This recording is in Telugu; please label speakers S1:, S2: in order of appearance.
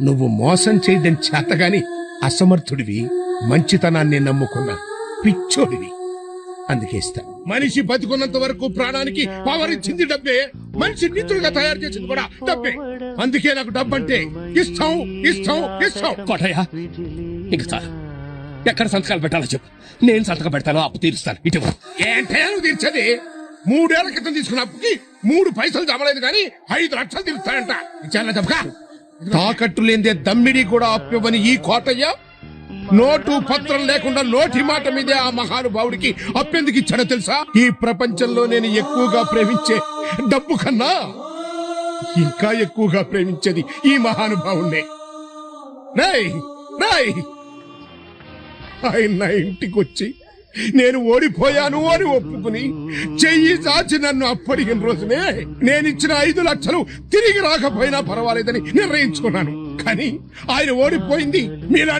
S1: నువ్వు మోసం చేయడం చేతగాని అసమర్థుడివి మంచితనాన్ని నమ్ముకున్నా పిచ్చోడివి. అందుకే ఇస్తాను. మనిషి బతుకున్నంత వరకు ప్రాణానికి పవర్ ఇచ్చింది డబ్బే. మనిషి నిధులుగా తయారు చేసింది కూడా డబ్బే. అందుకే నాకు డబ్బంటే ఇస్తాం ఇస్తాం ఇస్తాం
S2: కోటయ్య ఇంక చాలు. ఎక్కడ సంతకాలు పెట్టాలో చెప్పు. నేను సంతకం పెడతాను అప్పు తీరుస్తాను. ఇటు ఇవ్వు.
S1: ఏంటయ్యా నువ్వు తీర్చేది? మూడేళ్ళ క్రితం తీసుకున్న అప్పుకి మూడు పైసలు జమలేదు కానీ ఐదు లక్షలు తీరుస్తాడంట చాలా తాకట్టు లేదే దమ్మిడి కూడా అప్పివ్వని ఈ కోటయ్య? నోటు పత్రం లేకుండా నోటి మాట మీదే ఆ మహానుభావుడికి అప్పెందుకు ఇచ్చాడో తెలుసా? ఈ ప్రపంచంలో నేను ఎక్కువగా ప్రేమించే డబ్బు కన్నా ఇంకా ఎక్కువగా ప్రేమించేది ఈ మహానుభావుణ్ణే. రేయ్ రేయ్! ఆయన నా ఇంటికి వచ్చి నేను ఓడిపోయాను అని ఒప్పుకుని చెయ్యి చాచి నన్ను అప్పడిగిన రోజునే నేను ఇచ్చిన ఐదు లక్షలు తిరిగి రాకపోయినా పర్వాలేదని నిర్ణయించుకున్నాను. కానీ ఆయన ఓడిపోయింది. మీలా